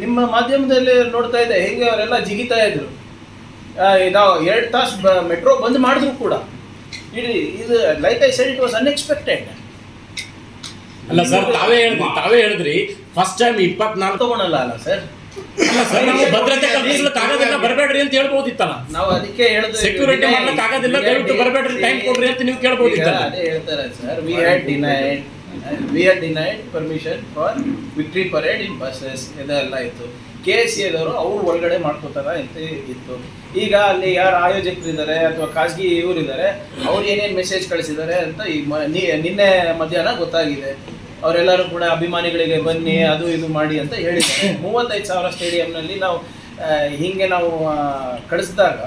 ನಿಮ್ಮ ಮಾಧ್ಯಮದಲ್ಲಿ ನೋಡ್ತಾ ಇದ್ದೆ, ಹೇಗೆ ಅವರೆಲ್ಲ ಜಿಗಿತಾ ಇದ್ರು. ಇದು ನಾವು ಎರಡು ತಾಸು ಮೆಟ್ರೋ ಬಂದ್ ಮಾಡಿದ್ರು ಕೂಡ. ಇಡೀ, ಇದು like I said it was unexpected ಅಲ್ಲ ಸರ್ ತಾವೇ ಹೇಳಿದ್ರಿ ತಾವೇ ಹೇಳಿದ್ರಿ. ಫಸ್ಟ್ ಟೈಮ್ ಇಪ್ಪತ್ನಾಲ್ಕು ತಗೊಳಲ್ಲ ಅಲ್ಲ ಸರ್. ಅಲ್ಲ ಸರ್ ನಾವು ಭದ್ರತೆ ಕಲ್ಪಿಸ್ಲಿಕ್ಕೆ ಆಗೋದಿಲ್ಲ ಬರಬೇಡ್ರಿ ಅಂತ ಹೇಳ್ಬೋದಿತ್ತಲ್ಲ. ನಾವು ಅದಕ್ಕೆ ಹೇಳಿದ್ವಿ ಸೆಕ್ಯೂರಿಟಿ ಮಾಡ್ಲಿಕ್ಕೆ ಆಗೋದಿಲ್ಲ ದಯವಿಟ್ಟು ಬರಬೇಡ್ರಿ ಟೈಮ್ ಕೊಡ್ರಿ ಅಂತ ನೀವು ಕೇಳ್ಬೋದಿತ್ತಲ್ಲ. ಅದೇ ಹೇಳ್ತಾರೆ sir we had denied we had denied permission for victory parade in buses ಇದೆಲ್ಲ ಇತ್ತು. ಕೆ ಎಸ್ ಸಿ ಅದವರು ಅವ್ರು ಒಳಗಡೆ ಮಾಡ್ಕೋತಾರ ಅಂತ ಇತ್ತು. ಈಗ ಅಲ್ಲಿ ಯಾರು ಆಯೋಜಕರಿದ್ದಾರೆ ಅಥವಾ ಖಾಸಗಿ ಇವರಿದ್ದಾರೆ ಅವ್ರು ಏನೇನು ಮೆಸೇಜ್ ಕಳಿಸಿದ್ದಾರೆ ಅಂತ ಈ ಮ- ನಿ- ನಿನ್ನೆ ಮಧ್ಯಾಹ್ನ ಗೊತ್ತಾಗಿದೆ. ಅವರೆಲ್ಲರೂ ಕೂಡ ಅಭಿಮಾನಿಗಳಿಗೆ ಬನ್ನಿ, ಅದು ಇದು ಮಾಡಿ ಅಂತ ಹೇಳಿದ್ದಾರೆ. ಮೂವತ್ತೈದು ಸಾವಿರ ಸ್ಟೇಡಿಯಂನಲ್ಲಿ ನಾವು ಹೀಗೆ ನಾವು ಕಳಿಸಿದಾಗ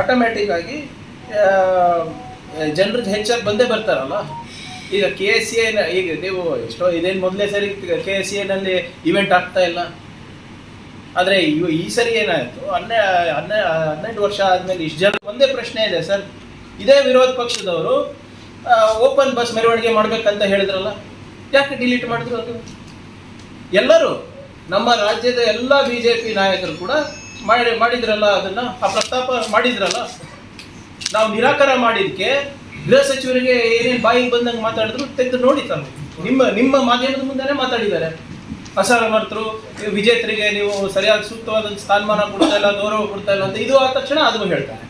ಆಟೋಮ್ಯಾಟಿಕ್ ಆಗಿ ಜನರು ಹೆಚ್ಚಾಗಿ ಬಂದೇ ಬರ್ತಾರಲ್ಲ? ಈಗ ಕೆ ಎಸ್ ಸಿ ಈಗ ನೀವು ಎಷ್ಟೋ ಇದೇನು ಮೊದಲೇ ಸರಿ ಕೆ ಎಸ್ ಸಿ ನಲ್ಲಿ ಇವೆಂಟ್ ಆಗ್ತಾ ಇಲ್ಲ. ಆದರೆ ಇವ ಈ ಸರಿ ಏನಾಯಿತು? ಹನ್ನೆ ಹನ್ನೆ, ಹನ್ನೆರಡು ವರ್ಷ ಆದಮೇಲೆ ಇಷ್ಟು ಜನ ಒಂದೇ ಪ್ರಶ್ನೆ ಇದೆ ಸರ್. ಇದೇ ವಿರೋಧ ಪಕ್ಷದವರು ಓಪನ್ ಬಸ್ ಮೆರವಣಿಗೆ ಮಾಡಬೇಕಂತ ಹೇಳಿದ್ರಲ್ಲ? ಯಾಕೆ ಡಿಲೀಟ್ ಮಾಡಿದ್ರು ಅದು? ಎಲ್ಲರೂ ನಮ್ಮ ರಾಜ್ಯದ ಎಲ್ಲ ಬಿ ಜೆ ಪಿ ನಾಯಕರು ಕೂಡ ಮಾಡಿ, ಮಾಡಿದ್ರಲ್ಲ ಅದನ್ನ? ಆ ಪ್ರಸ್ತಾಪ ಮಾಡಿದ್ರಲ್ಲ? ನಾವು ನಿರಾಕಾರ ಮಾಡಿದ್ಕೆ ಗೃಹ ಸಚಿವರಿಗೆ ಏನೇನು ಬಾಯಿಗೆ ಬಂದಂಗೆ ಮಾತಾಡಿದ್ರು ತೆಗೆದು ನೋಡಿ ತಾನು. ನಿಮ್ಮ ನಿಮ್ಮ ಮಾಧ್ಯಮದ ಮುಂದೆನೇ ಮಾತಾಡಿದ್ದಾರೆ. ಅಸಾಮರ್ಥರು ವಿಜೇತರಿಗೆ ನೀವು ಸರಿಯಾದ ಸೂಕ್ತವಾದ ಸ್ಥಾನಮಾನ ಕೊಡ್ತಾ ಇಲ್ಲ, ಗೌರವ ಕೊಡ್ತಾ ಇಲ್ಲ ಅಂತ ಇದು ಆದ ತಕ್ಷಣ ಅದನ್ನು ಹೇಳ್ತಾರೆ.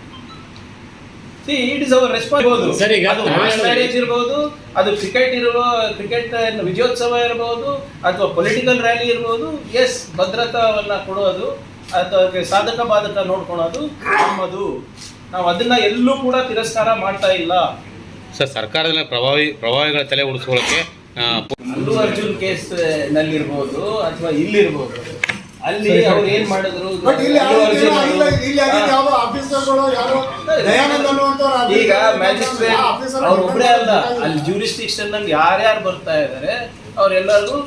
It is our response sir, ಅದು ಮ್ಯಾರೇಜ್ ಇರ್ಬೋದು ಅದು ಕ್ರಿಕೆಟ್ ಇರುವ ಕ್ರಿಕೆಟ್ ವಿಜಯೋತ್ಸವ ಇರ್ಬೋದು ಅಥವಾ ಪೊಲಿಟಿಕಲ್ ರ್ಯಾಲಿ ಇರ್ಬೋದು ಎಸ್ ಭದ್ರತಾವನ್ನ ಕೊಡೋದು ಅಥವಾ ಅದಕ್ಕೆ ಸಾಧಕ ಬಾಧಕ ನೋಡ್ಕೊಳೋದು ನಮ್ಮದು. ನಾವು ಅದನ್ನ ಎಲ್ಲೂ ಕೂಡ ತಿರಸ್ಕಾರ ಮಾಡ್ತಾ ಇಲ್ಲ. ಸರ್ ಸರ್ಕಾರದಲ್ಲಿ ಪ್ರಭಾವಿ ಪ್ರಭಾವಿಗಳ ತಲೆ ಉಡಿಸ್ಕೊಳ್ಳೋಕೆ ಅಲ್ಲು ಅರ್ಜುನ್ ಕೇಸ್ ನಲ್ಲಿರ್ಬೋದು ಅಥವಾ ಇಲ್ಲಿರ್ಬೋದು. ಅಲ್ಲಿ ಅವ್ರು ಏನ್ ಮಾಡಿದ್ರು? ಬಟ್ ಇಲ್ಲಿ ಆಗಿದ್ದು ಆಫೀಸರ್ಗಳು ಯಾರೋ ದಯಾನಂದ್ ಈಗ ಮ್ಯಾಜಿಸ್ಟ್ರೇಟ್ ಅವ್ರು ಒಬ್ಬರೇ ಅಲ್ಲ ಅಲ್ಲಿ ಜೂರಿಸ್ಟಿಕ್ಷನ್ನಲ್ಲಿ ಯಾರ್ಯಾರು ಬರ್ತಾ ಇದ್ದಾರೆ ಅವರೆಲ್ಲರಿಗೂ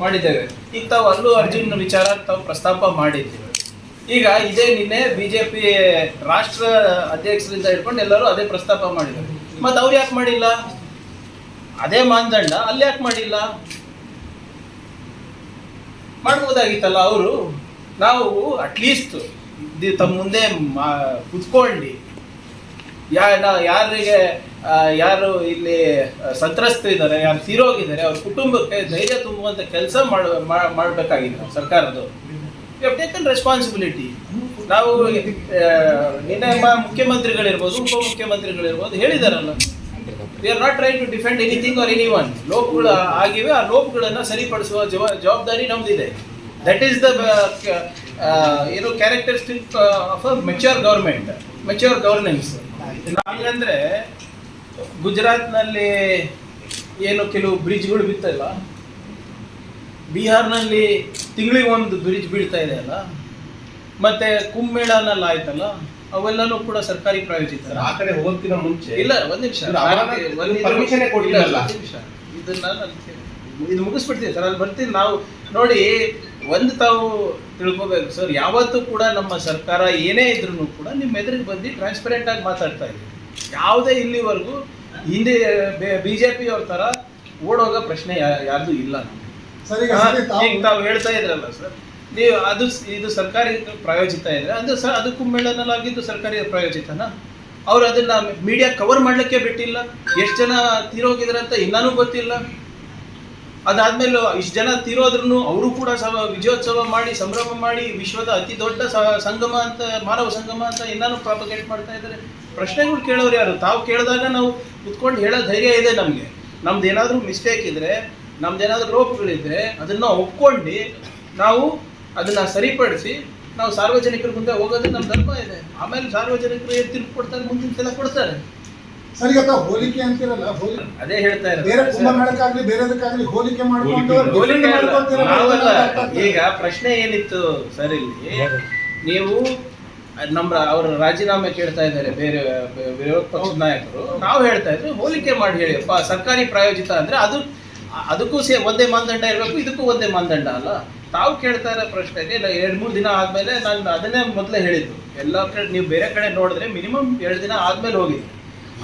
ಮಾಡಿದ್ದೇವೆ ಈಗ ತಾವು ಅಲ್ಲೂ ಅರ್ಜುನ್ ವಿಚಾರ ತಾವು ಪ್ರಸ್ತಾಪ ಮಾಡಿದ್ದೀವಿ ಈಗ ಇದೇ ನಿನ್ನೆ ಬಿಜೆಪಿ ರಾಷ್ಟ್ರ ಅಧ್ಯಕ್ಷರಿಂದ ಹಿಡ್ಕೊಂಡು ಎಲ್ಲರೂ ಅದೇ ಪ್ರಸ್ತಾಪ ಮಾಡಿದ್ದಾರೆ. ಮತ್ತೆ ಅವ್ರು ಯಾಕೆ ಮಾಡಿಲ್ಲ? ಅದೇ ಮಾನದಂಡ ಅಲ್ಲಿ ಯಾಕೆ ಮಾಡಿಲ್ಲ? ಮಾಡ್ಬೋದಾಗಿತ್ತಲ್ಲ ಅವರು, ನಾವು ಅಟ್ಲೀಸ್ಟ್ ತಮ್ಮ ಮುಂದೆ ಕುತ್ಕೊಂಡು ಯಾ ಯಾರಿಗೆ ಯಾರು ಇಲ್ಲಿ ಸಂತ್ರಸ್ತರಿದ್ದಾರೆ ಯಾರು ತೀರೋಗಿದ್ದಾರೆ ಅವ್ರ ಕುಟುಂಬಕ್ಕೆ ಧೈರ್ಯ ತುಂಬುವಂತ ಕೆಲಸ ಮಾಡಬೇಕಾಗಿತ್ತು ಸರ್ಕಾರದವರು ಟೇಕನ್ ರೆಸ್ಪಾನ್ಸಿಬಿಲಿಟಿ ನಾವು ನಿನ್ನೆ ಮುಖ್ಯಮಂತ್ರಿಗಳಿರ್ಬೋದು, ಉಪಮುಖ್ಯಮಂತ್ರಿಗಳಿರ್ಬೋದು ಹೇಳಿದಾರಲ್ಲ. We are not try to defend anything or any one ಲೋಪ್ಗಳು ಆಗಿವೆ, ಆ ಲೋಪ್ಗಳನ್ನು ಸರಿಪಡಿಸುವ ಜವ, ಜವಾಬ್ದಾರಿ ನಮ್ದಿದೆ. ದಟ್ ಈಸ್ ದ ಏನು characteristic of a mature government mature governance ಅಂದರೆ ಗುಜರಾತ್ನಲ್ಲಿ ಏನು ಕೆಲವು ಬ್ರಿಡ್ಜ್ಗಳು ಬಿತ್ತಲ್ಲ? ಬಿಹಾರ್ನಲ್ಲಿ ತಿಂಗಳಿಗೆ ಒಂದು ಬ್ರಿಡ್ಜ್ ಬೀಳ್ತಾ ಇದೆ ಅಲ್ಲ? ಮತ್ತೆ ಕುಂಭಮೇಳನಲ್ಲಿ ಆಯ್ತಲ್ಲ ಅವೆಲ್ಲನೂ ಕೂಡ ಸರ್ಕಾರಿ ಪ್ರಾಯೋಜಿತ. ಆ ಕಡೆ ಮುಂಚೆ ಇಲ್ಲ ಒಂದ್ ನಿಮಿಷ. ನಿಮಿಷ. ಇದನ್ನ ನಾನು ಇದು ಮುಗಿಸ್ಬಿಡ್ತೀವಿ ಸರ್ ಅಲ್ಲಿ ಬರ್ತೀನಿ. ನಾವು ನೋಡಿ ಒಂದು ತಾವು ತಿಳ್ಕೋಬೇಕು ಸರ್ ಯಾವತ್ತೂ ಕೂಡ ನಮ್ಮ ಸರ್ಕಾರ ಏನೇ ಇದ್ರೂ ಕೂಡ ನಿಮ್ಮ ಎದುರಿಗೆ ಬಂದು ಟ್ರಾನ್ಸ್ಪರೆಂಟ್ ಆಗಿ ಮಾತಾಡ್ತಾ ಇದೆ. ಯಾವುದೇ ಇಲ್ಲಿವರೆಗೂ ಹಿಂದೆ ಬಿ ಜೆ ಪಿ ಅವ್ರ ಥರ ಓಡೋಗೋ ಪ್ರಶ್ನೆ ಯಾರ್ದು ಇಲ್ಲ ಈಗ ತಾವು ಹೇಳ್ತಾ ಇದ್ರಲ್ಲ ಸರ್. ನೀವು ಅದು ಸ್- ಇದು ಸರ್ಕಾರಿ ಪ್ರಾಯೋಜಿತ ಇದ್ರೆ ಅದು ಸರ್ ಅದು ಕುಂಭಮೇಳನಲ್ಲಾಗಿದ್ದು ಸರ್ಕಾರಿ ಪ್ರಾಯೋಜಿತನ? ಅವ್ರು ಅದನ್ನ ಮೀಡಿಯಾ ಕವರ್ ಮಾಡ್ಲಿಕ್ಕೆ ಬಿಟ್ಟಿಲ್ಲ. ಎಷ್ಟು ಜನ ತೀರೋಗಿದ್ರಂತ ಇನ್ನೂ ಗೊತ್ತಿಲ್ಲ. ಅದಾದ್ಮೇಲೆ ಇಷ್ಟು ಜನ ತೀರೋದ್ರೂ ಅವರು ಕೂಡ ಸವ ವಿಜಯೋತ್ಸವ ಮಾಡಿ, ಸಂಭ್ರಮ ಮಾಡಿ, ವಿಶ್ವದ ಅತಿ ದೊಡ್ಡ ಸಂಗಮ ಅಂತ, ಮಾನವ ಸಂಗಮ ಅಂತ ಇನ್ನೂ ಪ್ರಾಪಗೇಟ್ ಮಾಡ್ತಾ ಇದ್ದಾರೆ ಪ್ರಶ್ನೆಗಳು ಕೇಳೋರು ಯಾರು? ತಾವು ಕೇಳಿದಾಗ ನಾವು ಕುತ್ಕೊಂಡು ಹೇಳೋ ಧೈರ್ಯ ಇದೆ ನಮಗೆ. ನಮ್ದು ಏನಾದರೂ ಮಿಸ್ಟೇಕ್ ಇದ್ರೆ ನಮ್ದು ಏನಾದರೂ ಲೋಪಗಳಿದ್ರೆ ಅದನ್ನ ಒಪ್ಕೊಂಡು ನಾವು ಅದನ್ನ ಸರಿಪಡಿಸಿ ನಾವು ಸಾರ್ವಜನಿಕರ ಮುಂದೆ ಹೋಗೋದು ನಮ್ಮ ಧರ್ಮ ಇದೆ. ಆಮೇಲೆ ಸಾರ್ವಜನಿಕರು ಏನು ತೀರ್ಪು ಕೊಡ್ತಾರೆ ಮುಂದಿನ ಸಲ ಕೊಡ್ತಾರೆ. ಸರಿ ಈಗ ಹೋಲಿಕೆ ಅಂತಿರಲ್ಲ ಹೋಲಿ ಅದೇ ಹೇಳ್ತಾ ಬೇರೆ ಕುಂಭಮೇಳಕ್ಕಾಗ್ಲಿ ಬೇರೆದಕ್ಕಾಗ್ಲಿ ಹೋಲಿಕೆ ಮಾಡ್ಕೊಂಡು ಹೋಲಿಕೆ ಹೋಲಿಕೆ. ಮಾಡ್ಕೊಂತೀರಲ್ಲ, ನಾವಲ್ಲ. ಈಗ ಪ್ರಶ್ನೆ ಏನಿತ್ತು ಸರ್ ಇಲ್ಲಿ? ನೀವು ನಮ್ಮ ಅವ್ರ ರಾಜೀನಾಮೆ ಕೇಳ್ತಾ ಇದ್ದಾರೆ ಬೇರೆ ಬ- ವಿರೋಧ ಪಕ್ಷದ ನಾಯಕರು. ನಾವು ಹೇಳ್ತಾ ಇದ್ವಿ ಹೋಲಿಕೆ ಮಾಡಿ ಹೇಳಿಯಪ್ಪ ಸರ್ಕಾರಿ ಪ್ರಾಯೋಜಿತ ಅಂದ್ರೆ ಅದು ಅದಕ್ಕೂ ಸೇ ಒಂದೇ ಮಾನದಂಡ ಇರಬೇಕು ಇದಕ್ಕೂ ಒಂದೇ ಮಾನದಂಡ ಅಲ್ಲ. ತಾವು ಕೇಳ್ತಾ ಇರೋ ಪ್ರಶ್ನೆಗೆ ಎರಡು ಮೂರು ದಿನ ಆದ್ಮೇಲೆ ನಾನು ಅದನ್ನೇ ಮೊದಲೇ ಹೇಳಿದ್ದು. ಎಲ್ಲ ಕಡೆ ನೀವು ಬೇರೆ ಕಡೆ ನೋಡಿದ್ರೆ ಮಿನಿಮಮ್ ಎರಡು ದಿನ ಆದ್ಮೇಲೆ ಹೋಗಿದ್ದು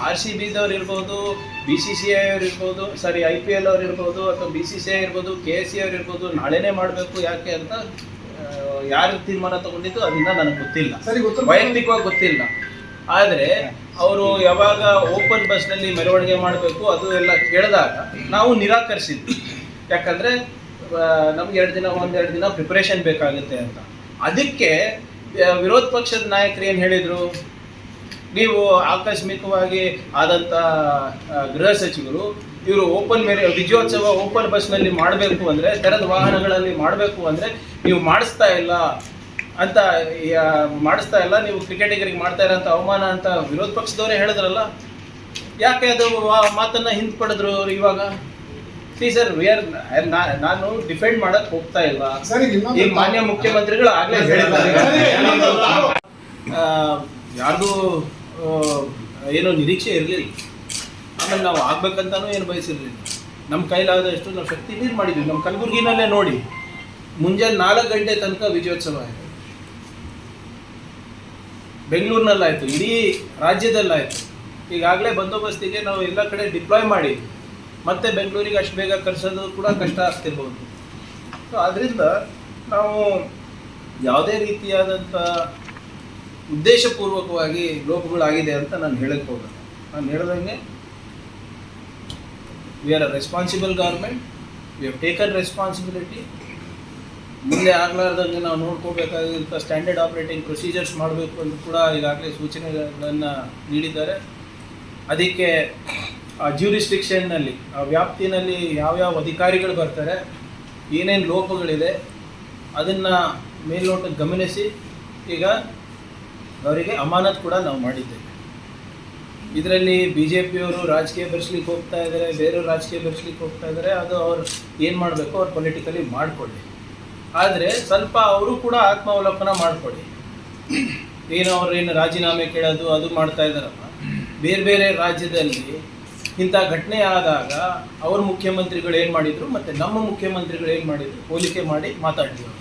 ಆರ್ ಸಿ ಬಿದವ್ರು ಇರ್ಬೋದು ಬಿ ಸಿ ಸಿ ಐ ಅವ್ರು ಇರ್ಬೋದು ಸಾರಿ ಐ ಪಿ ಎಲ್ ಅವ್ರು ಇರ್ಬೋದು ಅಥವಾ ಬಿ ಸಿ ಸಿ ಐ ಇರ್ಬೋದು ಕೆ ಎಸ್ ಸಿ ಅವ್ರು ಇರ್ಬೋದು ನಾಳೆನೇ ಮಾಡಬೇಕು ಯಾಕೆ ಅಂತ ಯಾರು ತೀರ್ಮಾನ ತಗೊಂಡಿದ್ದು ಅದನ್ನ ನನಗೆ ಗೊತ್ತಿಲ್ಲ. ಸರಿ ಗೊತ್ತು ವೈಯಕ್ತಿಕವಾಗಿ ಗೊತ್ತಿಲ್ಲ. ಆದರೆ ಅವರು ಯಾವಾಗ ಓಪನ್ ಬಸ್ನಲ್ಲಿ ಮೆರವಣಿಗೆ ಮಾಡಬೇಕು ಅದು ಎಲ್ಲ ಕೇಳಿದಾಗ ನಾವು ನಿರಾಕರಿಸಿದ್ವಿ. ಯಾಕಂದರೆ ನಮ್ಗೆ ಎರಡು ದಿನ ಒಂದೆರಡು ದಿನ ಪ್ರಿಪ್ರೇಷನ್ ಬೇಕಾಗುತ್ತೆ ಅಂತ. ಅದಕ್ಕೆ ವಿರೋಧ ಪಕ್ಷದ ನಾಯಕರು ಏನು ಹೇಳಿದರು? ನೀವು ಆಕಸ್ಮಿಕವಾಗಿ ಆದಂಥ ಗೃಹ ಸಚಿವರು, ಇವರು ಓಪನ್ ಮೇರೆ ವಿಜಯೋತ್ಸವ ಓಪನ್ ಬಸ್ನಲ್ಲಿ ಮಾಡಬೇಕು ಅಂದರೆ, ತೆರೆದ ವಾಹನಗಳಲ್ಲಿ ಮಾಡಬೇಕು ಅಂದರೆ, ನೀವು ಮಾಡಿಸ್ತಾ ಇಲ್ಲ ಅಂತ ಮಾಡಿಸ್ತಾ ಇಲ್ಲ, ನೀವು ಕ್ರಿಕೆಟಿಗರಿಗೆ ಮಾಡ್ತಾ ಇರೋಂಥ ಅವಮಾನ ಅಂತ ವಿರೋಧ ಪಕ್ಷದವರೇ ಹೇಳಿದ್ರಲ್ಲ? ಯಾಕೆ ಅದು ಮಾತನ್ನು ಹಿಂದ್ಪಡೆದ್ರು ಅವರು ಇವಾಗ? ಸಿ ಸರ್ ವಿ ಆರ್ ನಾನು ಡಿಫೆಂಡ್ ಮಾಡಕ್ ಹೋಗ್ತಾ ಇಲ್ಲ. ಈ ಮಾನ್ಯ ಮುಖ್ಯಮಂತ್ರಿಗಳು ಆಗ್ಲೇ ಹೇಳಿದ್ದಾರೆ. ಯಾರ್ದು ಏನೋ ನಿರೀಕ್ಷೆ ಇರಲಿಲ್ಲ. ಆಮೇಲೆ ನಾವು ಆಗ್ಬೇಕಂತಾನೂ ಏನು ಬಯಸಿರ್ಲಿಲ್ಲ. ನಮ್ಮ ಕೈಲಾದಷ್ಟು ನಾವು ಶಕ್ತಿ ನೀರು ಮಾಡಿದ್ವಿ. ನಮ್ಮ ಕಲಬುರಗಿನಲ್ಲೇ ನೋಡಿ ಮುಂಜಾನೆ ನಾಲ್ಕು ಗಂಟೆ ತನಕ ವಿಜಯೋತ್ಸವ ಆಯಿತು. ಬೆಂಗಳೂರಿನಲ್ಲಾಯಿತು ಇಡೀ ರಾಜ್ಯದಲ್ಲಾಯಿತು. ಈಗಾಗಲೇ ಬಂದೋಬಸ್ತಿಗೆ ನಾವು ಎಲ್ಲ ಕಡೆ ಡಿಪ್ಲಾಯ್ ಮಾಡಿ ಮತ್ತೆ ಬೆಂಗಳೂರಿಗೆ ಅಷ್ಟು ಬೇಗ ಕರೆಸೋದು ಕೂಡ ಕಷ್ಟ ಆಗ್ತಿರ್ಬೋದು. ಸೊ ಅದರಿಂದ ನಾವು ಯಾವುದೇ ರೀತಿಯಾದಂಥ ಉದ್ದೇಶಪೂರ್ವಕವಾಗಿ ಲೋಪಗಳಾಗಿದೆ ಅಂತ ನಾನು ಹೇಳಕ್ಕೆ ಹೋಗಲ್ಲ. ನಾನು ಹೇಳ್ದಂಗೆ we are a responsible government we have taken responsibility ಮುಂದೆ ಆಗಲಾರ್ದಂಗೆ ನಾವು ನೋಡ್ಕೋಬೇಕಾಗಿರುವಂಥ ಸ್ಟ್ಯಾಂಡರ್ಡ್ ಆಪರೇಟಿಂಗ್ ಪ್ರೊಸೀಜರ್ಸ್ ಮಾಡಬೇಕು ಅಂತ ಕೂಡ ಈಗಾಗಲೇ ಸೂಚನೆಗಳನ್ನು ನೀಡಿದ್ದಾರೆ. ಅದಕ್ಕೆ ಜ್ಯೂರಿಸ್ಟಿಕ್ಷನ್ನಲ್ಲಿ ಆ ವ್ಯಾಪ್ತಿನಲ್ಲಿ ಯಾವ್ಯಾವ ಅಧಿಕಾರಿಗಳು ಬರ್ತಾರೆ, ಏನೇನು ಲೋಪಗಳಿದೆ, ಅದನ್ನು ಮೇಲ್ನೋಟಕ್ಕೆ ಗಮನಿಸಿ, ಈಗ ಅವರಿಗೆ ಅಮಾನತ್ ಕೂಡ ನಾವು ಮಾಡಿದ್ದೇವೆ. ಇದರಲ್ಲಿ ಬಿ ಜೆ ಪಿಯವರು ರಾಜಕೀಯ ಬೆರೆಸ್ಲಿಕ್ಕೆ ಹೋಗ್ತಾ ಇದ್ದಾರೆ ಬೇರೆಯವರು ರಾಜಕೀಯ ಬೆರೆಸ್ಲಿಕ್ಕೆ ಹೋಗ್ತಾ ಇದ್ದಾರೆ ಅದು ಅವ್ರು ಏನು ಮಾಡಬೇಕು ಅವ್ರು ಪೊಲಿಟಿಕಲಿ ಮಾಡಿಕೊಳ್ಳಿ. ಆದರೆ ಸ್ವಲ್ಪ ಅವರು ಕೂಡ ಆತ್ಮಾವಲೋಕನ ಮಾಡಿಕೊಳ್ಳಿ. ಏನು ಅವ್ರು ಏನು ರಾಜೀನಾಮೆ ಕೇಳೋದು, ಅದು ಮಾಡ್ತಾ ಇದ್ದಾರಲ್ಲ ಬೇರೆ ಬೇರೆ ರಾಜ್ಯದಲ್ಲಿ ಇಂಥ ಘಟನೆ ಆದಾಗ ಅವ್ರ ಮುಖ್ಯಮಂತ್ರಿಗಳು ಏನು ಮಾಡಿದ್ರು? ಮತ್ತೆ ನಮ್ಮ ಮುಖ್ಯಮಂತ್ರಿಗಳು ಏನು ಮಾಡಿದ್ರು? ಹೋಲಿಕೆ ಮಾಡಿ ಮಾತಾಡಿದ್ರು